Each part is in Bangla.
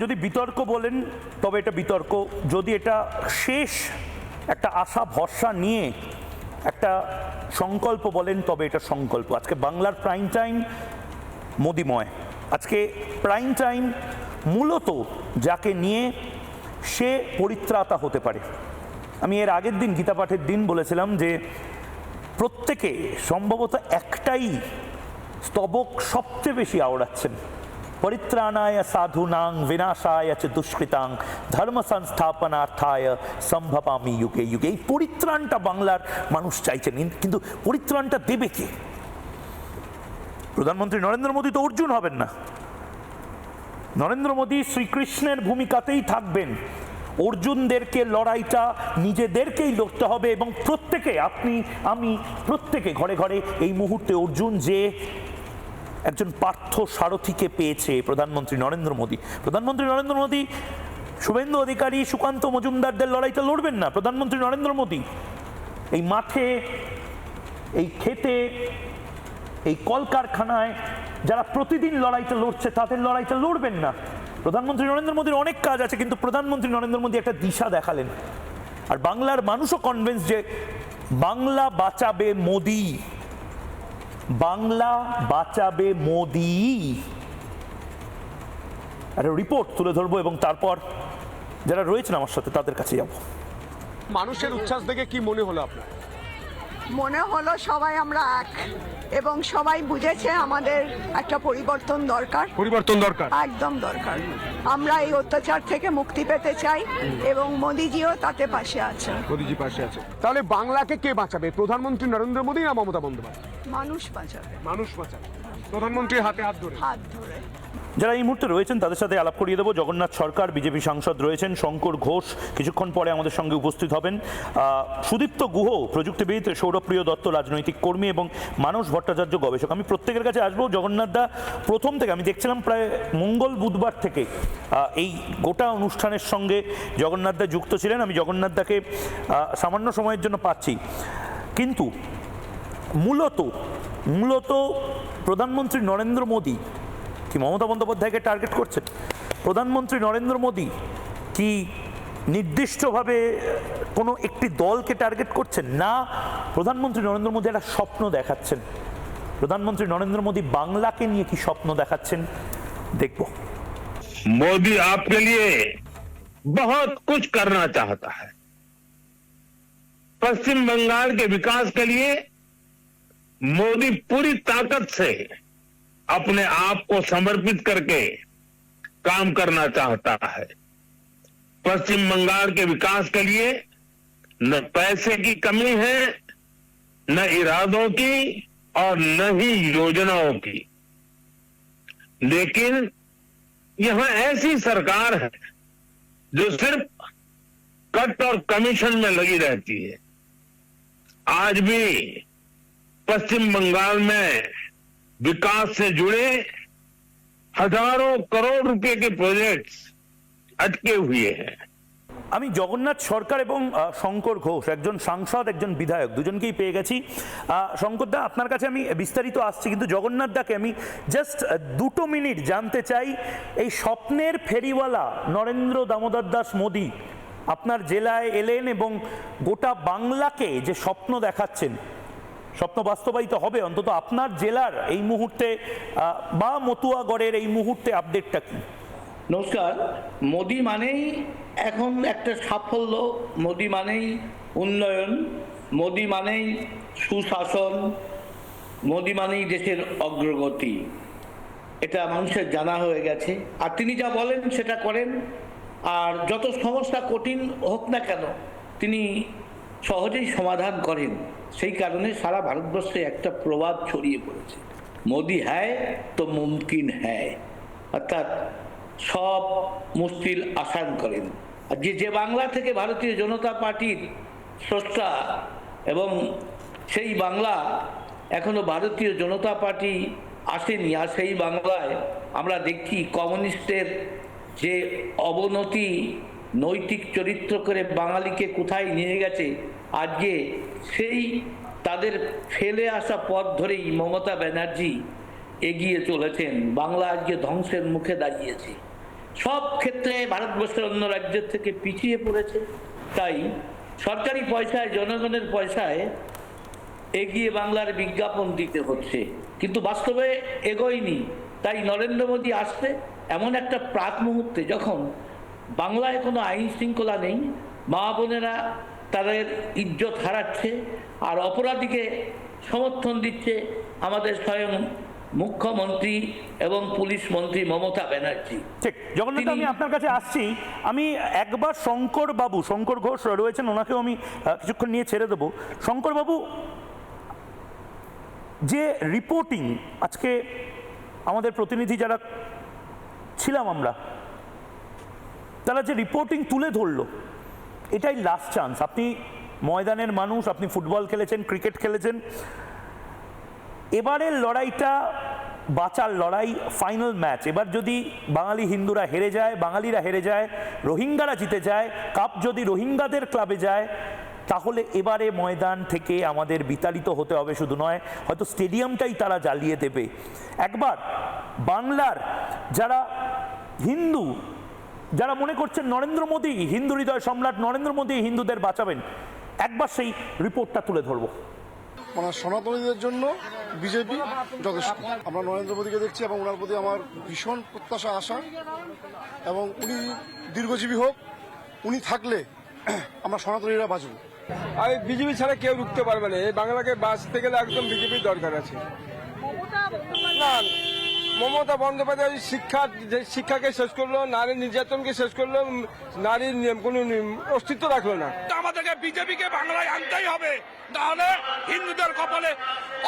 যদি বিতর্ক বলেন, তবে এটা বিতর্ক। যদি এটা শেষ একটা আশা, ভরসা নিয়ে একটা সংকল্প বলেন, তবে এটা সংকল্প। আজকে বাংলার প্রাইম টাইম মোদিময়। আজকে প্রাইম টাইম মূলত যাকে নিয়ে সে পরিত্রাতা হতে পারে। আমি এর আগের দিন গীতা পাঠের দিন বলেছিলাম যে, প্রত্যেকে সম্ভবত একটাই স্তবক সবচেয়ে বেশি আওড়াচ্ছেন। পরিত্রাণায় সাধুনাং বিনাশায় চ দুষ্কৃতাং ধর্ম সংস্থাপনার্থায় সম্ভবামি যুগে যুগে এই পরিত্রাণটা বাংলার মানুষ চাইছেন কিন্তু পরিত্রাণটা দেবে কে? প্রধানমন্ত্রী নরেন্দ্র মোদী তো অর্জুন হবেন না। নরেন্দ্র মোদী শ্রীকৃষ্ণের ভূমিকাতেই থাকবেন। অর্জুনদেরকে, লড়াইটা নিজেদেরকেই লড়তে হবে এবং প্রত্যেকে, আপনি, আমি প্রত্যেকে ঘরে ঘরে এই মুহূর্তে অর্জুন যে একজন পার্থ সারথীকে পেয়েছে প্রধানমন্ত্রী নরেন্দ্র মোদী। প্রধানমন্ত্রী নরেন্দ্র মোদী, শুভেন্দু অধিকারী, সুকান্ত মজুমদারদের লড়াইটা লড়বেন না। প্রধানমন্ত্রী নরেন্দ্র মোদী, এই মাঠে, এই খেতে এই কলকারখানায় যারা প্রতিদিন লড়াইটা লড়ছে, তাদের লড়াইটা লড়বেন না। প্রধানমন্ত্রী নরেন্দ্র মোদীর অনেক কাজ আছে, কিন্তু প্রধানমন্ত্রী নরেন্দ্র মোদী একটা দিশা দেখালেন। আর বাংলার মানুষও কনভিন্স যে বাংলা বাঁচাবে মোদি। বাংলা বাঁচাবে মোদি। একটা রিপোর্ট তুলে ধরবো এবং তারপর যারা রয়েছেন আমার সাথে তাদের কাছে যাব। মানুষের উচ্ছ্বাস দেখে কি মনে হলো আপনার? মনে হলো সবাই আমরা এক এবং সবাই বুঝেছে আমাদের একটা পরিবর্তন দরকার। পরিবর্তন দরকার। একদম দরকার। আমরা এই অত্যাচার থেকে মুক্তি পেতে চাই এবং মোদিজিও তাতে পাশে আছে মোদিজি পাশে আছে। তাহলে বাংলাকে কে বাঁচাবে? প্রধানমন্ত্রী নরেন্দ্র মোদী না মমতা বন্দ্যোপাধ্যায়? মানুষ বাঁচাবে। মানুষ বাঁচাবে। প্রধানমন্ত্রীর হাতে হাত ধরে। হাত ধরে। যারা এই মুহূর্তে রয়েছেন তাদের সাথে আলাপ করিয়ে দেবো। জগন্নাথ সরকার বিজেপি সাংসদ রয়েছেন শঙ্কর ঘোষ। কিছুক্ষণ পরে আমাদের সঙ্গে উপস্থিত হবেন আহ, সুদীপ্ত গুহ প্রযুক্তিবিদ সৌরপ্রিয় দত্ত রাজনৈতিক কর্মী এবং মানস ভট্টাচার্য গবেষক। আমি প্রত্যেকের কাছে আসব। জগন্নাথ দা প্রথম থেকে আমি দেখছিলাম প্রায় মঙ্গল বুধবার থেকে এই গোটা অনুষ্ঠানের সঙ্গে জগন্নাথ দা যুক্ত ছিলেন। আমি জগন্নাথ দাকে আহ, সামান্য সময়ের জন্য পাচ্ছি। কিন্তু মূলত মূলত প্রধানমন্ত্রী নরেন্দ্র মোদী কি মমতা বন্দ্যোপাধ্যায়কে টার্গেট করছেন প্রধানমন্ত্রী নরেন্দ্র মোদী কি নির্দিষ্টভাবে কোনো একটি দলকে টার্গেট করছেন না প্রধানমন্ত্রী নরেন্দ্র মোদী একটা স্বপ্ন দেখাচ্ছেন প্রধানমন্ত্রী নরেন্দ্র মোদী বাংলাকে নিয়ে কি স্বপ্ন দেখাচ্ছেন দেখব मोदी आपके लिए बहुत कुछ करना चाहता है पश्चिम बंगाल के विकास के लिए मोदी पूरी ताकत से अपने आप को समर्पित करके काम करना चाहता है। पश्चिम बंगाल के विकास के लिए न पैसे की कमी है, न इरादों की और न ही योजनाओं की। लेकिन यहाँ ऐसी सरकार है जो सिर्फ़ कट और कमीशन में लगी रहती है। आज भी पश्चिम बंगाल में विकास से जुड़े हजारों करोड़ रुपए के प्रोजेक्ट्स अटके हुए हैं আমি জগন্নাথ সরকার এবং আহ, শঙ্কর ঘোষ একজন সাংসদ একজন বিধায়ক দুজনকেই পেয়ে গেছি আহ, শঙ্করদা আপনার কাছে আমি বিস্তারিত আসছি কিন্তু জগন্নাথ দাকে আমি জাস্ট দুটো মিনিট জানতে চাই এই স্বপ্নের ফেরিওয়ালা নরেন্দ্র দামোদর দাস মোদী আপনার জেলায় এলেন এবং গোটা বাংলাকে যে স্বপ্ন দেখাচ্ছেন স্বপ্ন বাস্তবায়িত হবে, অন্তত আপনার জেলার এই মুহূর্তে বা মতুয়াগড়ের এই মুহূর্তে আপডেটটা কি? নমস্কার। মোদি মানেই এখন একটা সাফল্য, মোদি মানেই উন্নয়ন, মোদি মানেই সুশাসন, মোদি মানেই দেশের অগ্রগতি। এটা মানুষের জানা হয়ে গেছে। আর তিনি যা বলেন সেটা করেন। আর যত সমস্যা কঠিন হোক না কেন, তিনি সহজেই সমাধান করেন। সেই কারণে সারা ভারতবর্ষে একটা প্রবাদ ছড়িয়ে পড়েছে। মোদি হ্যায় তো মুমকিন হ্যায়। অর্থাৎ সব মুশকিল আসান করেন। আর যে যে বাংলা থেকে ভারতীয় জনতা পার্টির স্রষ্টা এবং সেই বাংলা এখনও ভারতীয় জনতা পার্টি আসেনি, আর সেই বাংলায় আমরা দেখি কমিউনিস্টের যে অবনতি নৈতিক চরিত্র করে বাঙালিকে কোথায় নিয়ে গেছে? আজকে সেই তাদের ফেলে আসা পথ ধরেই মমতা ব্যানার্জি এগিয়ে চলেছেন। বাংলা আজকে ধ্বংসের মুখে দাঁড়িয়েছে। সব ক্ষেত্রে ভারতবর্ষের অন্য রাজ্যের থেকে পিছিয়ে পড়েছে। তাই সরকারি পয়সায়, জনগণের পয়সায় এগিয়ে বাংলার বিজ্ঞাপন দিতে হচ্ছে। কিন্তু বাস্তবে এগোয়নি। তাই নরেন্দ্র মোদী আসছে এমন একটা প্রাক মুহূর্তে যখন বাংলায় কোনো আইন শৃঙ্খলা নেই। মা বোনেরা তাদের ইজ্জত হারাচ্ছে আর অপরাধীকে সমর্থন দিচ্ছে আমাদের স্বয়ং মুখ্যমন্ত্রী এবং পুলিশ মন্ত্রী মমতা ব্যানার্জি। ঠিক জগন্নাথ আমি আপনার কাছে আসছি। আমি একবার শঙ্কর বাবু শঙ্কর ঘোষ রয়েছেন ওনাকেও আমি কিছুক্ষণ নিয়ে ছেড়ে দেবো। শঙ্কর বাবু যে রিপোর্টিং আজকে আমাদের প্রতিনিধি যারা ছিলাম আমরা তারা যে রিপোর্টিং তুলে ধরলো, এটাই লাস্ট চান্স আপনি ময়দানের মানুষ, আপনি ফুটবল খেলেছেন ক্রিকেট খেলেছেন। এবারের লড়াইটা বাঁচার লড়াই ফাইনাল ম্যাচ এবার যদি বাঙালি হিন্দুরা হেরে যায়, বাঙালিরা হেরে যায়, রোহিঙ্গারা জিতে যায় কাপ যদি রোহিঙ্গাদের ক্লাবে যায়, তাহলে এবারে ময়দান থেকে আমাদের বিতাড়িত হতে হবে শুধু নয়, হয়তো স্টেডিয়ামটাই তারা জ্বালিয়ে দেবে। একবার বাংলার যারা হিন্দু যারা মনে করছেন নরেন্দ্র মোদী হিন্দু হৃদয় সম্রাট নরেন্দ্র মোদী হিন্দুদের বাঁচাবেন একবার সেই রিপোর্টটা তুলে ধরবো। মানে সনাতনীদের জন্য বিজেপি যথেষ্ট। আমরা নরেন্দ্র মোদীকে দেখছি এবং ওনার প্রতি আমার ভীষণ প্রত্যাশা আশা। এবং উনি দীর্ঘজীবী হোক উনি থাকলে আমরা সনাতনীরা বাঁচব। আর বিজেপি ছাড়া কেউ রুখতে পারবে না। এই বাংলাকে বাঁচতে গেলে একদম বিজেপির দরকার আছে। না মমতা বন্দ্যোপাধ্যায় শিক্ষা যে শিক্ষাকে শেষ করল নারী নির্যাতনকে শেষ করল নারীর নিয়ম কোনো অস্তিত্ব রাখল না। আমাদেরকে বিজেপিকে বাংলায় আনতেই হবে। তাহলে হিন্দুদের কপালে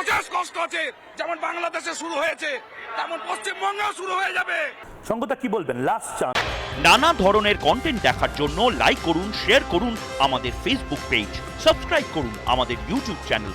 অশেষ কষ্ট আছে। যেমন বাংলাদেশে শুরু হয়েছে তেমন পশ্চিমবঙ্গেও শুরু হয়ে যাবে। সঙ্গতা কি বলবেন? লাস্ট চান্স নানা ধরনের কন্টেন্ট দেখার জন্য লাইক করুন শেয়ার করুন আমাদের ফেসবুক পেজ সাবস্ক্রাইব করুন আমাদের ইউটিউব চ্যানেল